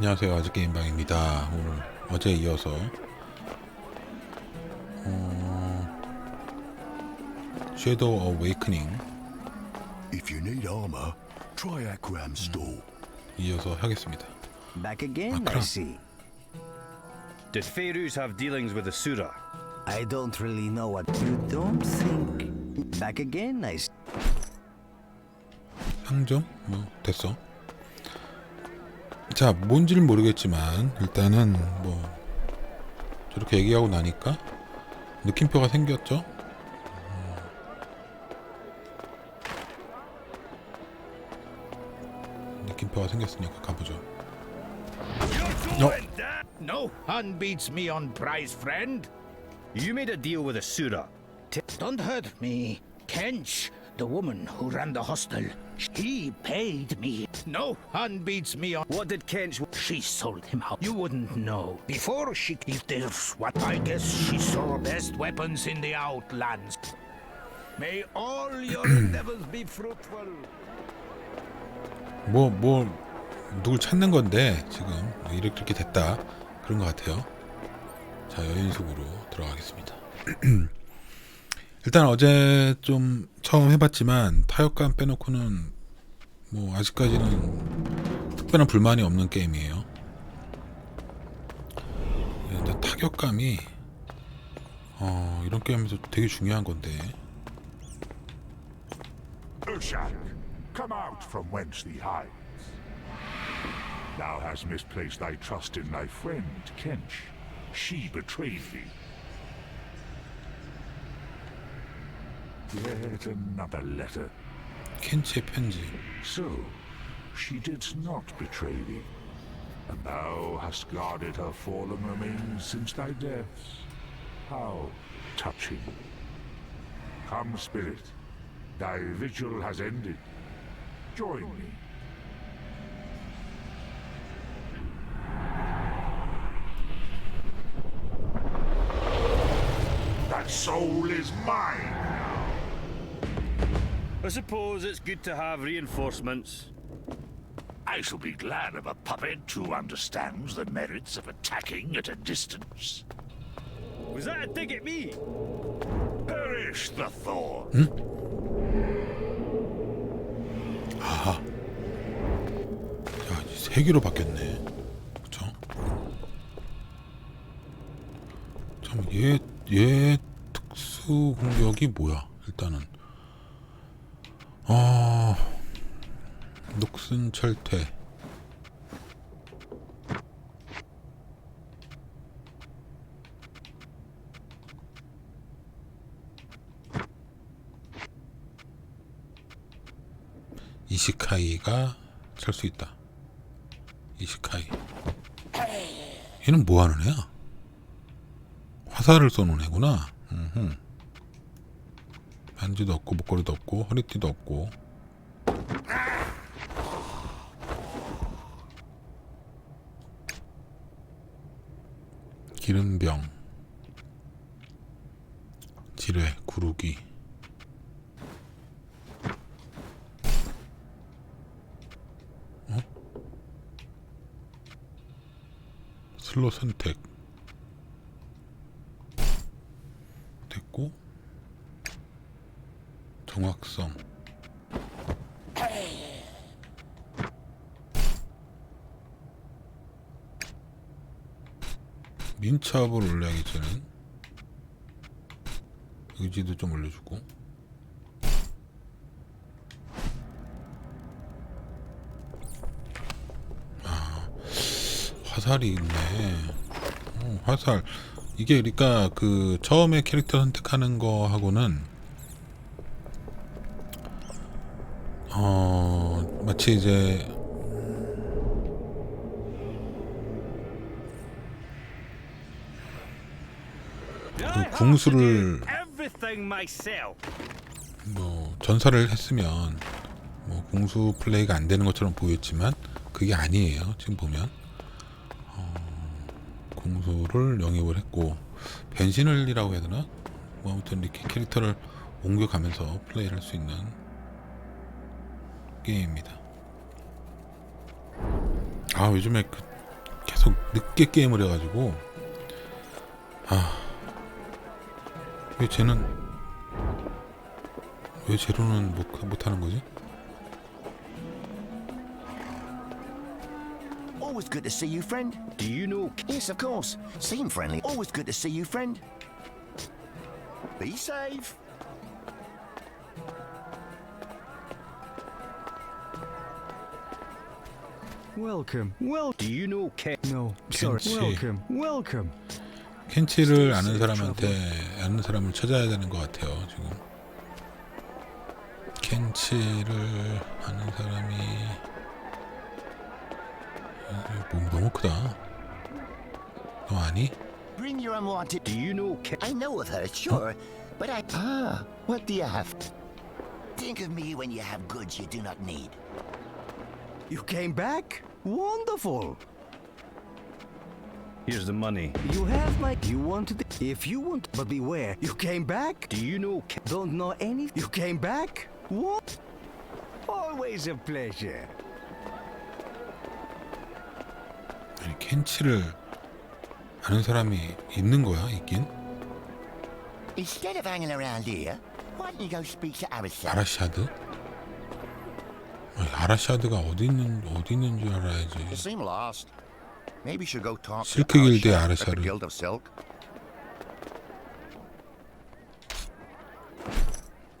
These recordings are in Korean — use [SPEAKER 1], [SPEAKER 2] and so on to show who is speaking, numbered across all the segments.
[SPEAKER 1] 안녕하세요 아직 게임방입니다 오늘 어제 이어서 어... 섀도우 어웨이크닝
[SPEAKER 2] If you need armor, try Akram store.
[SPEAKER 1] 이어서 하겠습니다
[SPEAKER 3] Back again, I see.
[SPEAKER 4] Did Feiruz have dealings with Asura?
[SPEAKER 3] I don't really know what you don't think. Back again, I see.
[SPEAKER 1] 상점? 뭐 됐어 자 뭔지는 모르겠지만 일단은 뭐 저렇게 얘기하고 나니까 느낌표가 생겼죠 음. 느낌표가 생겼으니까 가보죠
[SPEAKER 5] No hun beats me on price, friend.
[SPEAKER 4] You made a deal with Asura.
[SPEAKER 5] Don't hurt me. Kench, the woman who ran the hostel, he paid me. No hun beats me on.
[SPEAKER 4] What did Kench?
[SPEAKER 5] She sold him out. You wouldn't know. Before she. If there's what I guess she saw best weapons in the outlands. May all your endeavors be fruitful.
[SPEAKER 1] 뭐 뭐 누굴 찾는 건데 지금 뭐 이렇게 이렇게 됐다 그런 것 같아요. 자 여인 속으로 들어가겠습니다. 일단 어제 좀 처음 해봤지만 타격감 빼놓고는 뭐 아직까지는 특별한 불만이 없는 게임이에요. 예, 근데 타격감이 어, 이런 게임에서 되게 중요한 건데
[SPEAKER 6] Urshak, come out from whence thee hides. Thou hast misplaced thy trust in thy friend, Kench. She betrayed thee. Yet another letter.
[SPEAKER 1] 켄치의 편지.
[SPEAKER 6] So, she did not betray thee. And thou hast guarded her fallen remains since thy death. How touching. Come, spirit. Thy vigil has ended. Join me. That soul is mine!
[SPEAKER 4] I suppose it's good to have reinforcements.
[SPEAKER 6] I shall be glad of a puppet who understands the merits of attacking at a distance.
[SPEAKER 4] Was that a dig at me?
[SPEAKER 6] Perish the thorn!
[SPEAKER 1] 자, 이제 세 개로 바뀌었네. 그쵸? 참, 얘, 얘 특수 공격이 뭐야? 일단은. 어, 녹슨 철퇴. 이시카이가 찰 수 있다. 이시카이. 얘는 뭐 하는 애야? 화살을 쏘는 애구나. 음흠. 반지도 없고 목걸이도 없고 허리띠도 없고. 기름병. 지뢰, 구르기. 슬로 선택 됐고 정확성 민첩을 올려야기 전엔 의지도 좀 올려주고 화살이 있네. 어, 화살. 이게 그러니까 그 처음에 캐릭터 선택하는 거 하고는 어 마치 이제
[SPEAKER 4] to
[SPEAKER 1] 궁수를-. 뭐 전사를 했으면 뭐 공수 플레이가 안 되는 것처럼 보였지만 그게 아니에요. 지금 보면 어, 공수를 영입을 했고 변신을이라고 해야 되나? 뭐 아무튼 이렇게 캐릭터를 옮겨가면서 플레이를 할 수 있는 게임입니다. 아 요즘에 그 계속 늦게 게임을 해가지고 아 왜 쟤는 왜 제로는 못, 못하는 거지?
[SPEAKER 7] Always good to see you, friend.
[SPEAKER 4] Do you know
[SPEAKER 7] Yes, of course. Seem friendly. Always good to see you, friend. Be safe.
[SPEAKER 3] Welcome. Well,
[SPEAKER 4] do you know Ke-
[SPEAKER 3] no. Sorry.
[SPEAKER 1] Kenchi.
[SPEAKER 3] Welcome. Welcome.
[SPEAKER 1] 켄치를 아는 사람한테 아는 사람을 찾아야 되는 것 같아요 지금 켄치를 아는 사람이 어, 몸 너무 크다 너 아니?
[SPEAKER 7] Bring your unwanted.
[SPEAKER 4] do you know Ke-
[SPEAKER 7] I know of her, sure, but I. Ah, what do you have? Think of me when you have goods you do not need.
[SPEAKER 3] You came back? Wonderful.
[SPEAKER 4] Here's the money.
[SPEAKER 3] You have my. You wanted it. If you want, but beware. You came back.
[SPEAKER 4] Do you know Ke-
[SPEAKER 3] Don't know any. You came back. What? Always a pleasure.
[SPEAKER 1] 아니 켄치를 아는 사람이 있는 거야 있긴?
[SPEAKER 7] Instead of hanging around here, why don't you go speak to Arisa?
[SPEAKER 1] 아라샤드? 아라샤드가 어디 있는 어디 있는 줄 알아야지
[SPEAKER 7] You seem lost. Maybe you should go talk to
[SPEAKER 1] 실크
[SPEAKER 7] at the
[SPEAKER 1] 아라샤드.
[SPEAKER 7] Guild of Silk.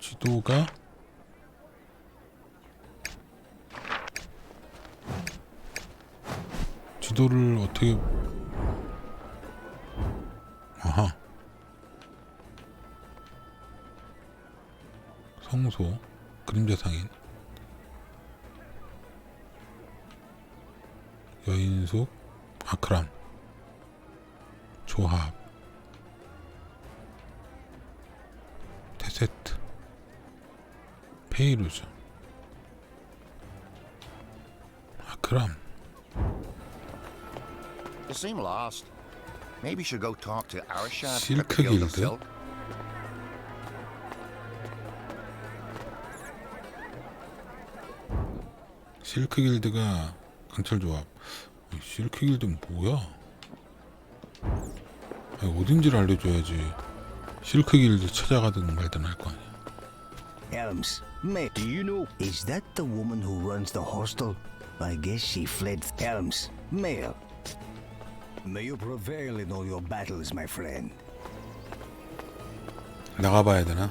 [SPEAKER 1] 지도가 지도를 어떻게 아하 성소 그림자 상인 여인숙 아크람 조합 테세트 페이루즈 아크람
[SPEAKER 7] You seem lost. Maybe you should go talk to of
[SPEAKER 1] Guild.
[SPEAKER 7] Silk.
[SPEAKER 1] 실크 길드가 강철 조합 이 실크 길드는 뭐야? 아니, 어딘지를 알려줘야지 실크 길드 찾아가든 말든 할 거 아니야
[SPEAKER 3] Elms. May.
[SPEAKER 4] do you know
[SPEAKER 3] Is that the woman who runs the hostel? I guess she fled. Elms. Male. May you prevail in all your battles, my friend.
[SPEAKER 1] 나가봐야 되나?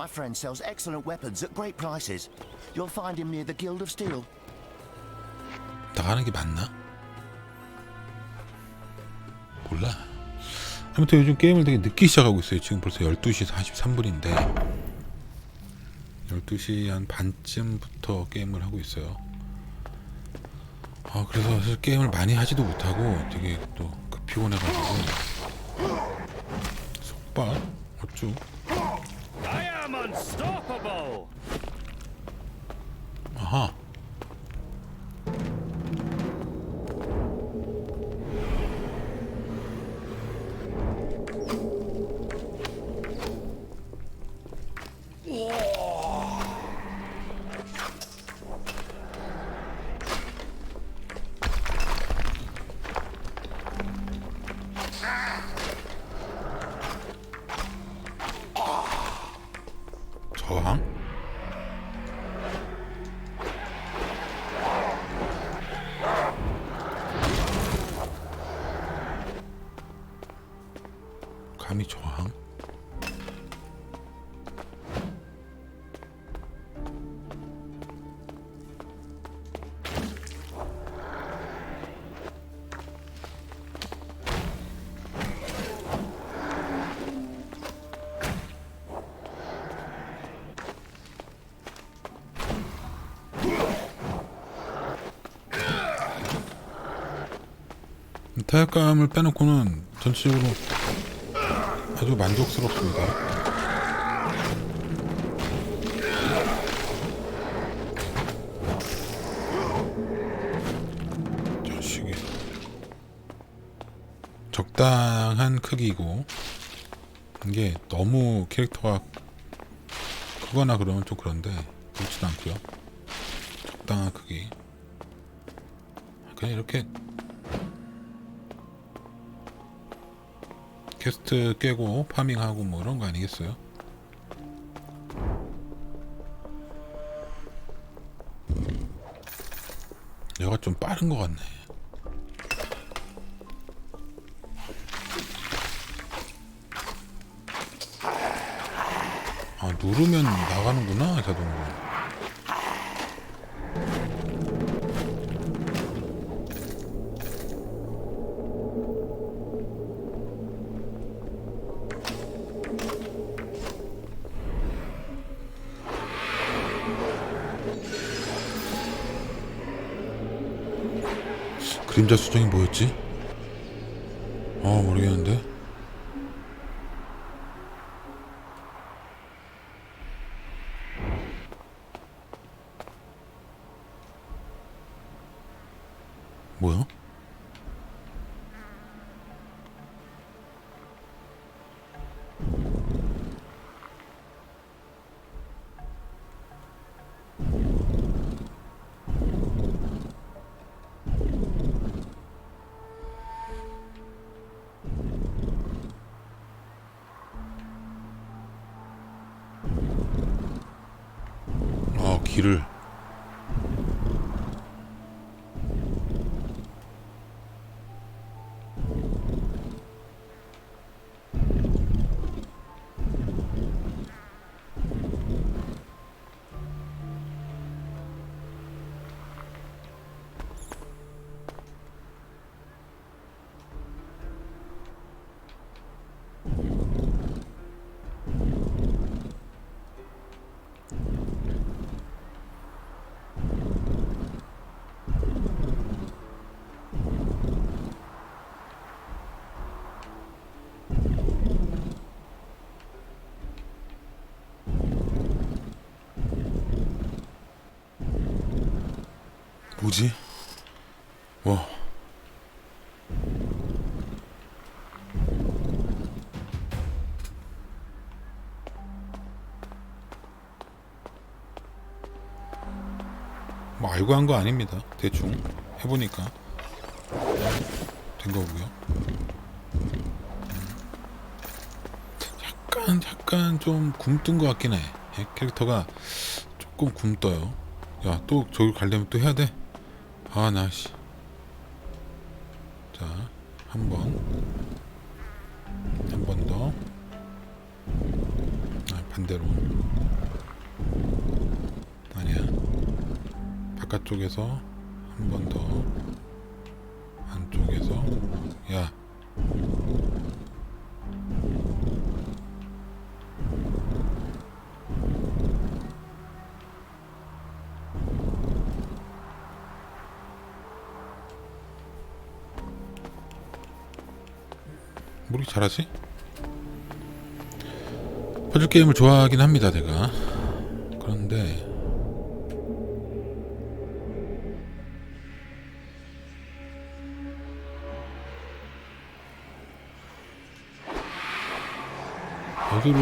[SPEAKER 7] My friend sells excellent weapons at great prices. You'll find him near the Guild of Steel.
[SPEAKER 1] 나가는 게 맞나? 몰라. 아무튼 요즘 게임을 되게 늦게 시작하고 있어요. 지금 벌써 12시 43분인데 12시 한 반쯤부터 게임을 하고 있어요. 아 그래서 사실 게임을 많이 하지도 못하고 되게 또그 피곤해가지고 속박
[SPEAKER 4] I unstoppable.
[SPEAKER 1] 타격감을 빼놓고는 전체적으로 아주 만족스럽습니다. 자식이 적당한 크기고 이게 너무 캐릭터가 크거나 그러면 좀 그런데 그렇지도 않고요. 적당한 크기. 그냥 이렇게 퀘스트 깨고 파밍하고 뭐 이런 거 아니겠어요? 얘가 좀 빠른 것 같네. 아 누르면 나가는구나 자동으로. 그림자 수정이 뭐였지? 어 모르겠는데. 뭐지? 와. 뭐 알고 한 거 아닙니다. 대충 해보니까 된 거고요. 음. 약간 약간 좀 굼뜬 것 같긴 해. 예, 캐릭터가 조금 굼떠요. 야 또 저기 가려면 또 해야 돼? 아, 나, 씨. 자, 한 번. 한 번 더. 아, 반대로. 아니야. 바깥쪽에서 한 번 더. 안쪽에서. 야. 잘하지? 퍼즐 게임을 좋아하긴 합니다, 내가. 그런데 여기로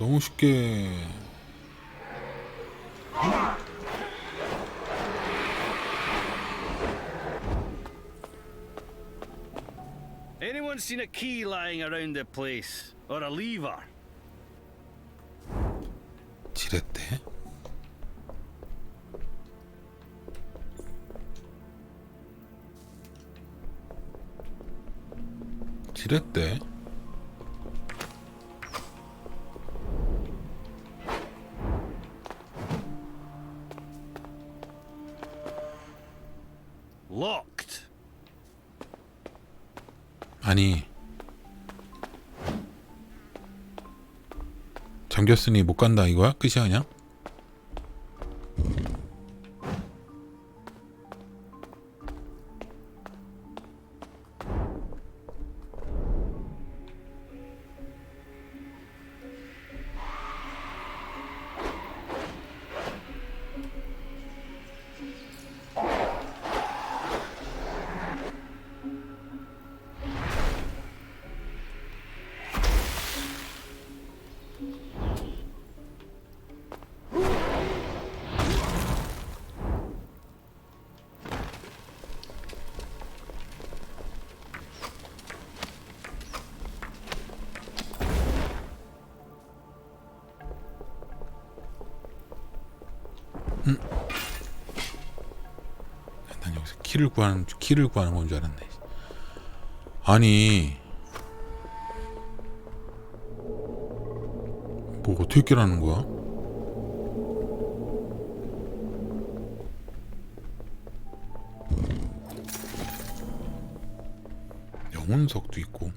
[SPEAKER 1] 너무 쉽게
[SPEAKER 4] seen a key lying around the place? Or a lever?
[SPEAKER 1] 지렛대? 지렛대? 아니 잠겼으니 못 간다 이거야? 끝이야 그냥? 키를 구하는 키를 구하는 건 줄 알았네. 아니 뭐 어떻게 깨라는 거야? 영혼석도 있고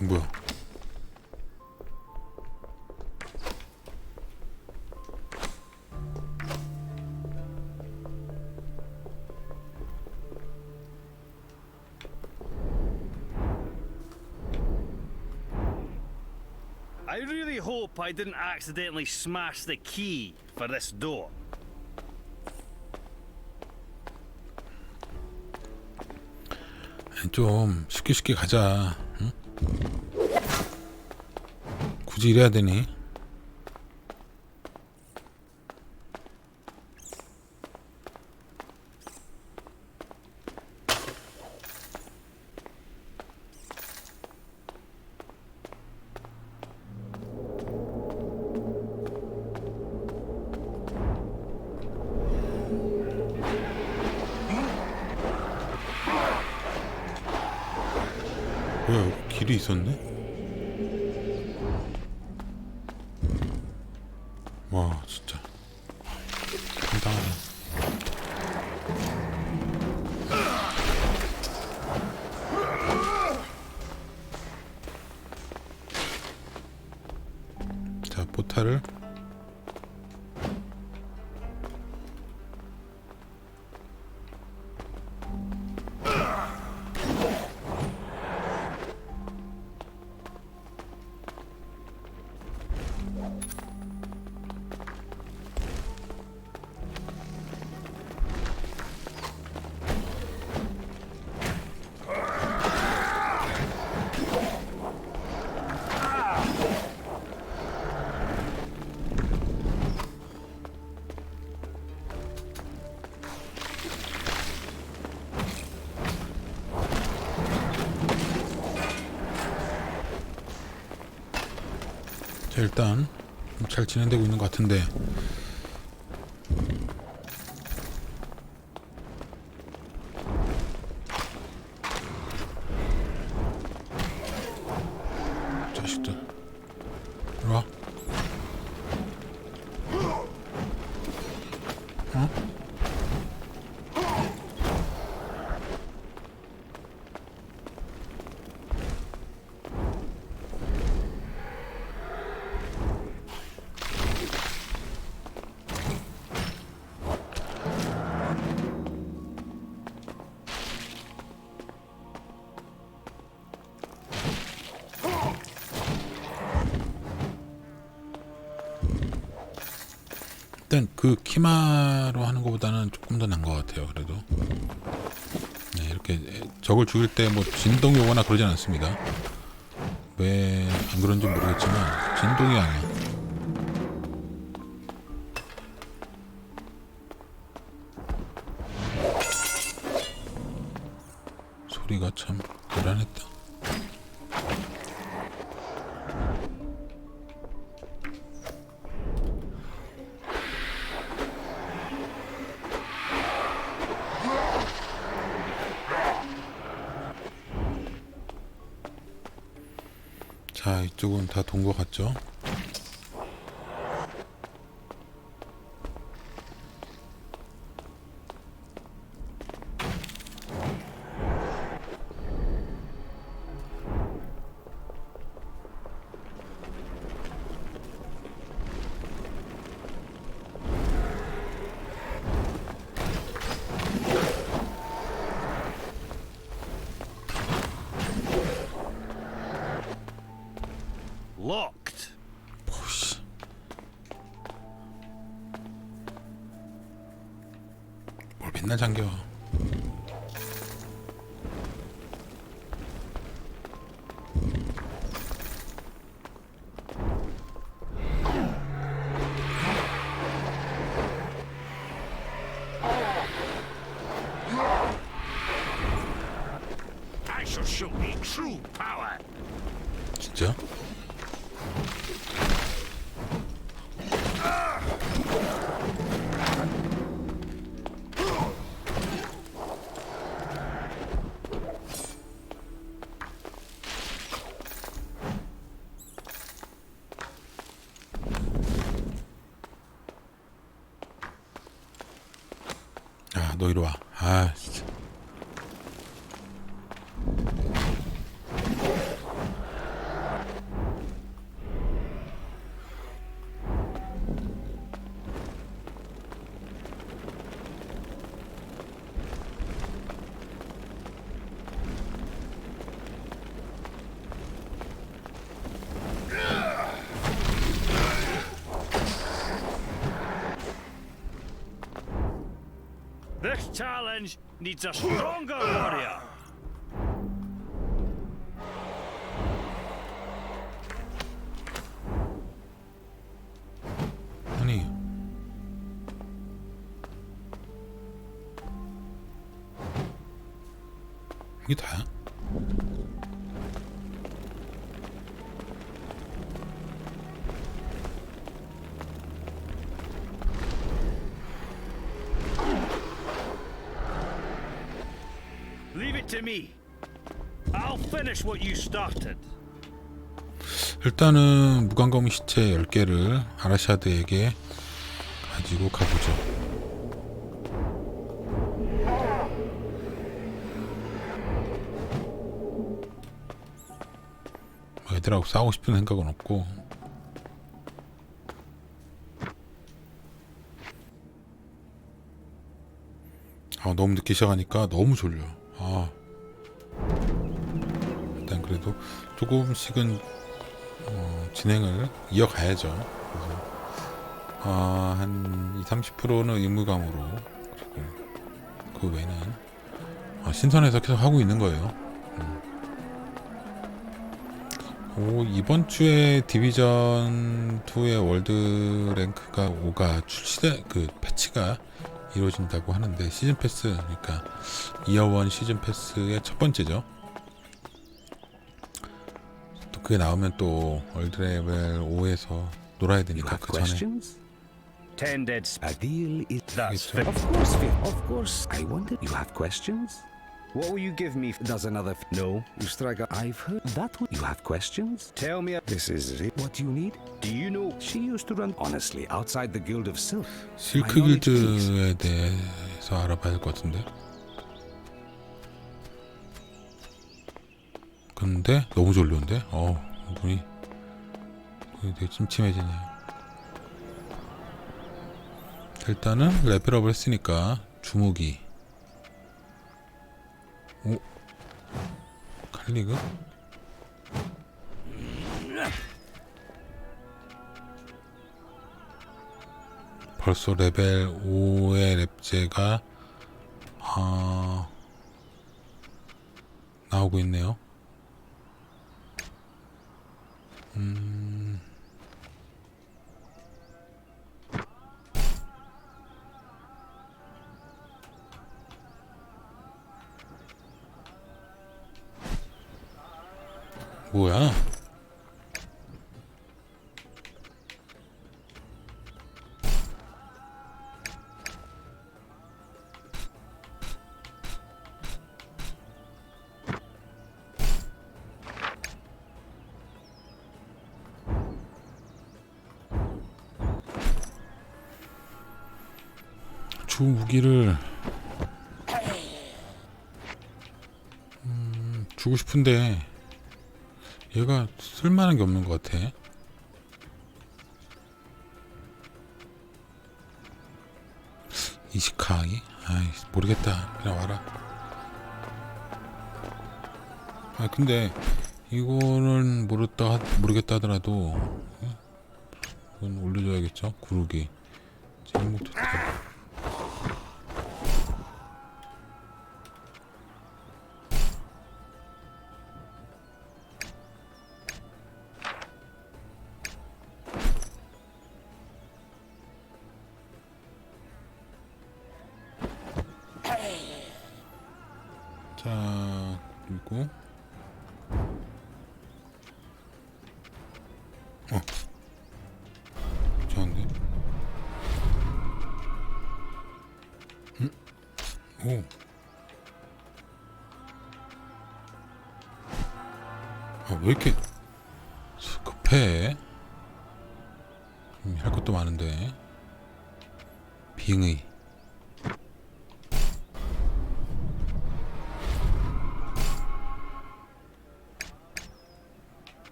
[SPEAKER 1] 뭐야?
[SPEAKER 4] I really hope I didn't accidentally smash the key for this door.
[SPEAKER 1] 좀 쉽게 쉽게 가자. 응? 굳이 이래야 되니? 뭐야 길이 있었네? 와 진짜 일단 잘 진행되고 있는 것 같은데 일단 그 키마로 하는 것보다는 조금 더 나은 것 같아요. 그래도 네, 이렇게 적을 죽일 때 뭐 진동이 오거나 그러진 않습니다. 왜 안 그런지 모르겠지만 진동이 안 와. 소리가 참 자 이쪽은 다 돈 것 같죠? 진짜? 야, 너 이리 와.
[SPEAKER 4] This challenge needs a stronger warrior. Finish what you started.
[SPEAKER 1] 일단은 무관검 시체 10개를 아라샤드에게 가지고 가보죠. 뭐 애들하고 싸우고 싶은 생각은 없고 아 너무 늦게 시작하니까 너무 졸려 아 그래도 조금씩은 어, 진행을 이어가야죠. 그래서 아, 한 20, 30%는 의무감으로 그리고 그 외에는 어, 신선해서 계속 하고 있는 거예요. 음. 오, 이번 주에 디비전 2의 월드 랭크가 5가 출시돼 그 패치가 이루어진다고 하는데 시즌 패스 그러니까 이어 1 시즌 패스의 첫 번째죠. 또 그게 나오면 또 월드 레벨 5에서 놀아야
[SPEAKER 8] You
[SPEAKER 1] 되니까
[SPEAKER 8] have
[SPEAKER 1] 그 전에
[SPEAKER 8] questions?
[SPEAKER 4] Ten dead sp-
[SPEAKER 8] A deal is.
[SPEAKER 4] That's.
[SPEAKER 8] Of course, Phil. Of course. I wonder. You have questions?
[SPEAKER 9] What will you give me? Does another? F- no. You strike up.
[SPEAKER 8] I've heard that one. You have questions?
[SPEAKER 9] Tell me. This is it.
[SPEAKER 8] What you need?
[SPEAKER 9] Do you know?
[SPEAKER 8] She used to run honestly outside the Guild of Silk.
[SPEAKER 1] 실크 길드에 대해서 알아봐야 될 것 같은데. 근데 너무 졸려운데? 어, 눈이 되게 침침해지네요. 일단은 레벨업을 했으니까 주무기. 오, 칼리그? 벌써 레벨 5의 랩제가 아, 나오고 있네요. 음, 뭐야? 주 무기를 음, 주고 싶은데 얘가 쓸만한 게 없는 것 같아. 이시카이? 아이 모르겠다. 그냥 와라. 아 근데 이거는 모르겠다 하- 모르겠다 하더라도 예? 이건 올려줘야겠죠. 구르기. 제목도 자 그리고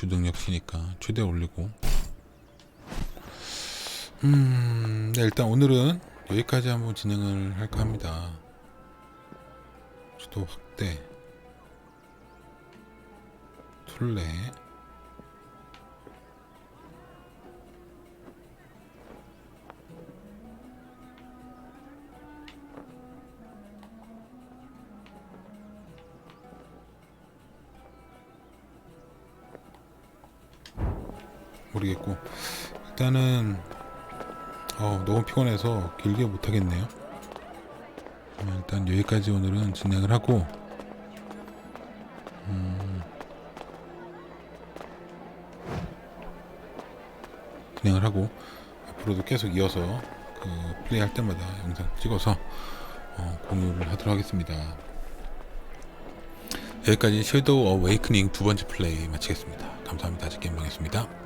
[SPEAKER 1] 주능력 치니까 최대 올리고. 음 네, 일단 오늘은 여기까지 한번 진행을 할까 합니다. 수도 확대. 툴레 모르겠고. 일단은 어, 너무 피곤해서 길게 못하겠네요. 어, 일단 여기까지 오늘은 진행을 하고 음, 진행을 하고 앞으로도 계속 이어서 그 플레이 할 때마다 영상 찍어서 어, 공유를 하도록 하겠습니다. 여기까지 섀도우 어웨이크닝 두 번째 플레이 마치겠습니다. 감사합니다. 아직 게임방이었습니다